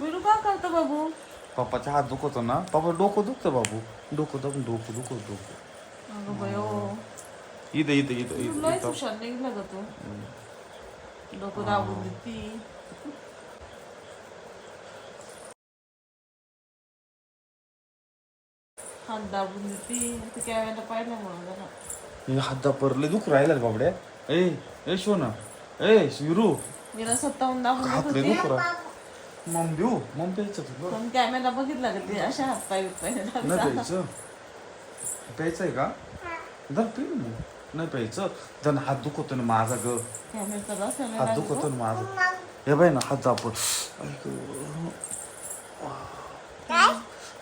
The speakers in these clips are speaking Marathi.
विरू का करतो बाबू? पप्पाचा हात दुखतो ना. पप्पा डोकं दुखतं बाबू. डोकं दाबून डोकं दुखत डोकं. अगं बयो इथं इथं इथं इथं लयच इथं. हुशार निघला ग तू. डोकं दाबून देती. हात दाबून देती. ते कॅमेरा पाहिल्यामुळं जरा. हे हात दापरले दुख राहिला रे बाबड्या. ए ए शो ना ए विरू मी ना स्वतःहून दाबून देत हात लय होती. दुख मम देऊ मम प्यायचं तुला पण कॅमेरा बघितला का ते? अशा हात पाय पाय नाही प्यायचं. प्यायचं आहे का? धर पिऊ ना नाही प्यायचं. धन हात दुखतो ना माझा ग. कॅमेरा हात दुखतो ना माझा. हे बाय ना हात दापर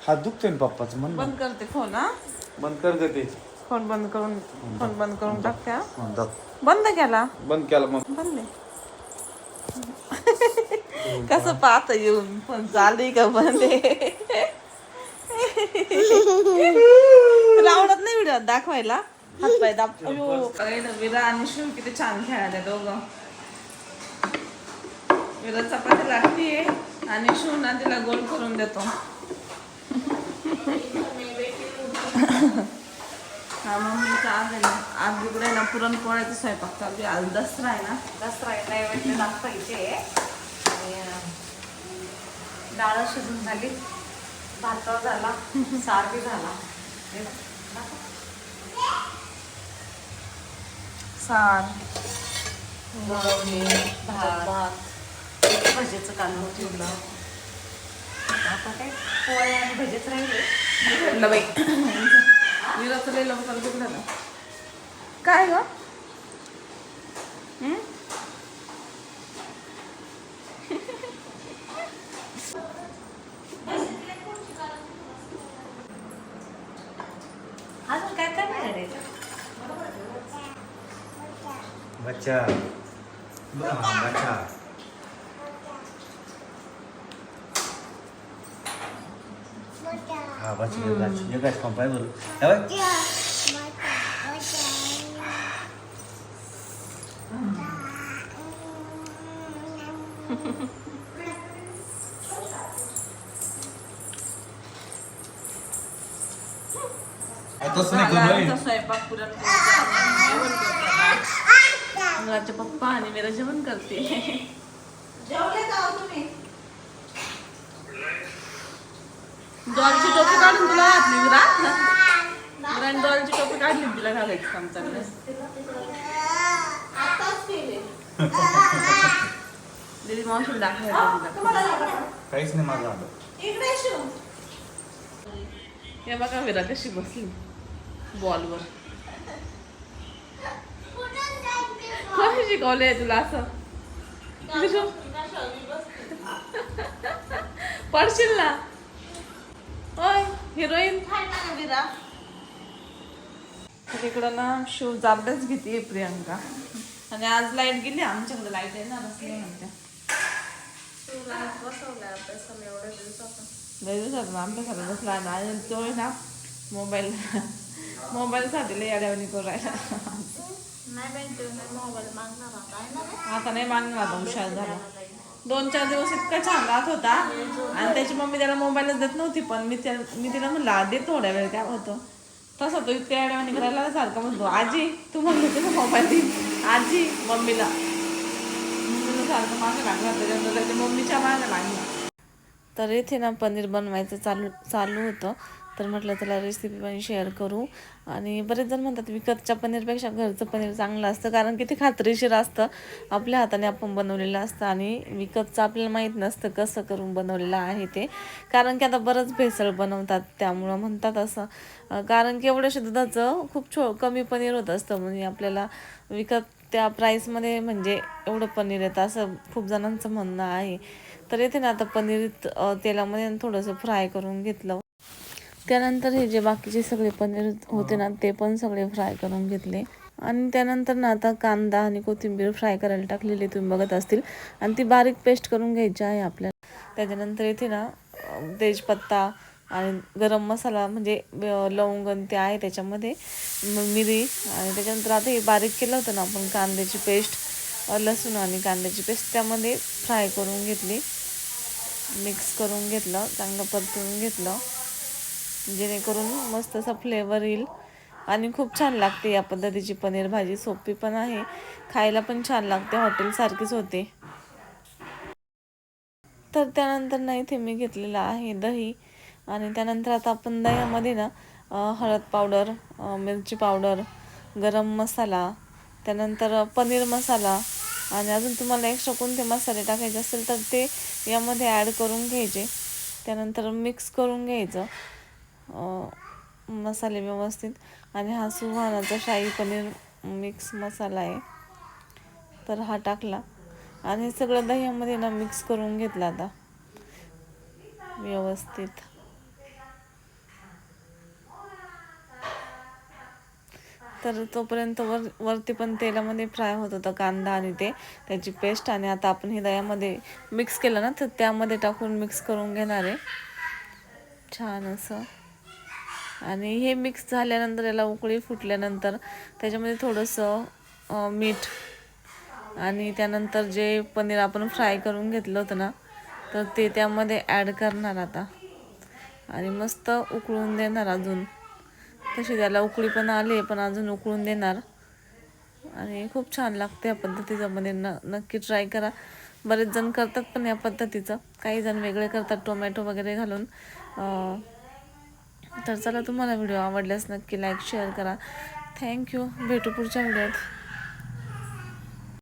हात दुखतोय ना पप्पाचं म्हण ना. बंद करते फोन हा? बंद कर ग ते. फोन बंद करून फोन बंद करून टाकते हा. हा. बंद केला? बंद केला मग. बंद आहे. कसं पाहत येऊन पण चालू का बंद आहे तुला आवडत नाही व्हिडिओ दाखवायला हातपाय दाब अयो काही ना विरा आणि शिव किती छान खेळायला दोघं विरा चपाती लागतीये आणि शिव ना तिला गोल करून देतो हा मम्मीचा आज आहे ना आज इकडे ना पुरणपोळ्याचा स्वयंपाक चालू आहे आज दसरा आहे ना दसरा नैवेद्य दाखवायचे डाळ शिजून झाली. भात झाला सार बी झाला. हे. सार. भात भात. भजीचं कांदा ठेवलं आता काय पोळे आणि भजीच राहिले. बाई. लवकर ना. काय ग? काय काय मिळालं रे बच्चा हाँ बच्चा हाँ बच्चा ये गाछ ये गाछ कम पाए बोल है तसं नाही करू आमचा स्वयंपाक पुरणपोळीचा आणि जेवण करतो आता. मुलाचे पप्पा आणि मेरा जेवण करते. जेवले का तुम्ही? डॉलची टोपी काढून तुला घातली विरा विराने डॉलची टोपी काढली तिला घालायचं काम चाललं दीदी मावशी दाखवायला तिला काहीच नाही माझं आलं. हे बघा विरा कशी बसली. बॉलवर कोणी शिकवलंय तुला असं? पडशील ना होय हिरोईन तिकडं ना शूज अभ्यास घेते प्रियंका आणि आज लाइट गेली आमच्याकडे लाइट येणारच नाही म्हणते लय दिवसात अभ्यासाला बसला आणि तो आहे ना मोबाईल मोबाईलसाठी लय अडवणी करू राहिला आता नाही मागणार आता हुशार झाला. दोन चार दिवस इतका छान राहत होता. आणि त्याची मम्मी त्याला मोबाईलच देत नव्हती पण मी त्या मी तिला म्हणलं आधी थोड्या वेळ काय होतं? तसं तो इतक्या अडवणी करायला सारखं म्हणतो आजी तू म्हणत होती ना मोबाईल दे. आजी मम्मीला. मम्मीला सारखं मागं लागला त्याच्यानंतर त्याच्या मम्मीच्या मागं लागला. तर इथे ना पनीर बनवायचं चालू चालू होतं. तर म्हटलं त्याला रेसिपी पण शेअर करू. आणि बरेच जण म्हणतात विकतच्या पनीरपेक्षा घरचं पनीर चांगलं असतं कारण की ते खात्रीशीर असतं. आपल्या हाताने आपण बनवलेलं असतं आणि विकतचं आपल्याला माहीत नसतं कसं करून बनवलेलं आहे ते. कारण की आता बरंच भेसळ बनवतात त्यामुळं म्हणतात असं. कारण की एवढंशे दुधाचं खूप छो कमी पनीर होत असतं. म्हणजे आपल्याला विकत त्या प्राईसमध्ये म्हणजे एवढं पनीर येतं असं खूप जणांचं म्हणणं आहे. तर येते ना आता पनीर तेलामध्ये थोडंसं फ्राय करून घेतलं. त्यानंतर हे जे बाकीचे सगळे पनीर होते ना ते पण सगळे फ्राय करून घेतले. आणि त्यानंतर ना आता कांदा आणि कोथिंबीर फ्राय करायला टाकलेली तुम्ही बघत असतील. आणि ती बारीक पेस्ट करून घ्यायची आहे आपल्याला. त्याच्यानंतर इथे ना तेजपत्ता आणि गरम मसाला म्हणजे लवंग ते आहे त्याच्यामध्ये मिरी. आणि त्याच्यानंतर आता हे बारीक केलं होतं ना आपण कांद्याची पेस्ट लसूण आणि कांद्याची पेस्ट त्यामध्ये फ्राय करून घेतली. मिक्स करून घेतलं चांगलं परतून घेतलं. जेणेकरून मस्त असा फ्लेवर येईल. आणि खूप छान लागते या पद्धतीची पनीर भाजी. सोपी पण आहे. खायला पण छान लागते. हॉटेलसारखीच होते. तर त्यानंतर ना इथे मी घेतलेलं आहे दही. आणि त्यानंतर आता आपण दह्यामध्ये ना हळद पावडर मिरची पावडर गरम मसाला त्यानंतर पनीर मसाला आणि अजून तुम्हाला एक्स्ट्रा कोणते मसाले टाकायचे असेल तर ते यामध्ये ॲड करून घ्यायचे. त्यानंतर मिक्स करून घ्यायचं. मसाले व्यवस्थित. आणि हा सुहानाचा शाही पनीर मिक्स मसाला आहे. तर हा टाकला. आणि सगळं दह्यामध्ये ना मिक्स करून घेतला आता. व्यवस्थित. तर तोपर्यंत वर वरती पण तेलामध्ये फ्राय होत होतं कांदा आणि ते. त्याची पेस्ट आणि आता आपण हे दह्यामध्ये मिक्स केलं ना तर त्यामध्ये टाकून मिक्स करून घेणार आहे. छान असं. आणि हे मिक्स झाल्यानंतर याला उकळी फुटल्यानंतर त्याच्यामध्ये थोडंसं मीठ आणि त्यानंतर जे पनीर आपण फ्राय करून घेतलं होतं ना तर ते त्यामध्ये ॲड करणार आता. आणि मस्त उकळून देणार अजून. तशी त्याला उकळी पण आली पण अजून उकळून देणार. आणि खूप छान लागते या पद्धतीचं पनीर. न नक्की ट्राय करा. बरेच जण करतात पण या पद्धतीचं. काही जण वेगळे करतात टोमॅटो वगैरे घालून. तर चला तुम्हाला व्हिडिओ आवडल्यास नक्की लाईक शेअर करा. थँक्यू भेटू पुढच्या व्हिडिओत.